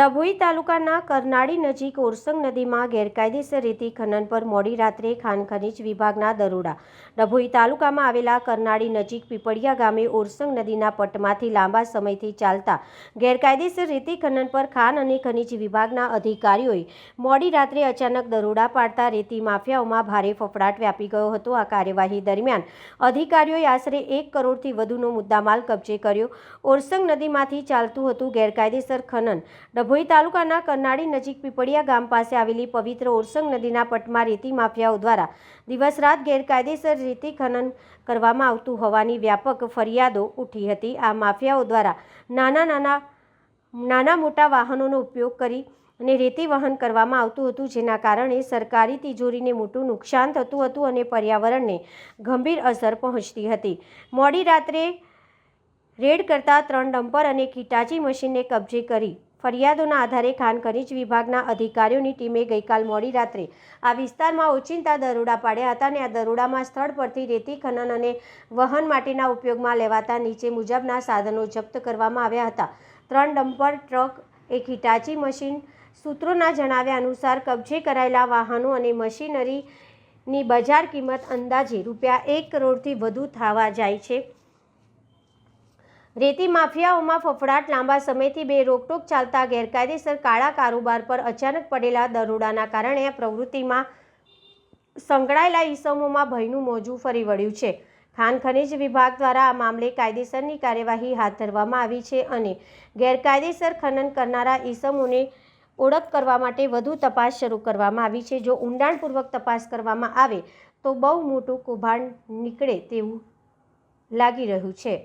ડભોઈ તાલુકાના કરનાળી નજીક ઓરસંગ નદીમાં ગેરકાયદેસર રીતે ખનન પર મોડી રાત્રે ખાન ખનીજ વિભાગના દરોડા. ડભોઈ તાલુકામાં આવેલા કરનાળી નજીક પીપળિયા ગામે ઓરસંગ નદીના પટમાંથી લાંબા સમયથી ચાલતા ગેરકાયદેસર રીતે ખનન પર ખાન અને ખનીજ વિભાગના અધિકારીઓએ મોડી રાત્રે અચાનક દરોડા પાડતા રેતી માફિયાઓમાં ભારે ફફડાટ વ્યાપી ગયો હતો. આ કાર્યવાહી દરમિયાન અધિકારીઓએ આશરે એક કરોડથી વધુનો મુદ્દામાલ કબજે કર્યો. ઓરસંગ નદીમાંથી ચાલતું હતું ગેરકાયદેસર ખનન. ડભોઈ તાલુકાના કરનાળી નજીક પીપળિયા ગામ પાસે આવેલી પવિત્ર ઓરસંગ નદીના પટમાં રેતી માફિયાઓ દ્વારા દિવસ રાત ગેરકાયદેસર રેતી ખનન કરવામાં આવતું હોવાની વ્યાપક ફરિયાદો ઉઠી હતી. આ માફિયાઓ દ્વારા નાના નાના નાના મોટા વાહનોનો ઉપયોગ કરી અને રેતી વહન કરવામાં આવતું હતું, જેના કારણે સરકારી તિજોરીને મોટું નુકસાન થતું હતું અને પર્યાવરણને ગંભીર અસર પહોંચતી હતી. મોડી રાત્રે રેડ કરતા ત્રણ ડમ્પર અને કીટાચી મશીનને કબજે કરી ફરિયાદોના આધારે ખાન ખનીજ વિભાગના અધિકારીઓની ટીમે ગઈકાલ મોડી રાત્રે આ વિસ્તારમાં ઓચિંતા દરોડા પાડ્યા હતા અને આ દરોડામાં સ્થળ પરથી રેતી, ખનન અને વહન માટેના ઉપયોગમાં લેવાતા નીચે મુજબના સાધનો જપ્ત કરવામાં આવ્યા હતા. ત્રણ ડમ્પર ટ્રક, એક હિટાચી મશીન, સૂત્રોના જણાવ્યા અનુસાર કબજે કરાયેલા વાહનો અને મશીનરીની બજાર કિંમત અંદાજે રૂપિયા એક કરોડથી વધુ થવા જાય છે. રેતી માફિયાઓમાં ફફડાટ લાંબા સમયથી બે રોકટોક ચાલતા ગેરકાયદેસર કાળા કારોબાર પર અચાનક પડેલા દરોડાના કારણે આ પ્રવૃત્તિમાં સંકળાયેલા ઈસમોમાં ભયનું મોજું ફરી વળ્યું છે. ખાન ખનિજ વિભાગ દ્વારા આ મામલે કાયદેસરની કાર્યવાહી હાથ ધરવામાં આવી છે અને ગેરકાયદેસર ખનન કરનારા ઈસમોને ઓળખ કરવા માટે વધુ તપાસ શરૂ કરવામાં આવી છે. જો ઊંડાણપૂર્વક તપાસ કરવામાં આવે તો બહુ મોટું કૌભાંડ નીકળે તેવું લાગી રહ્યું છે.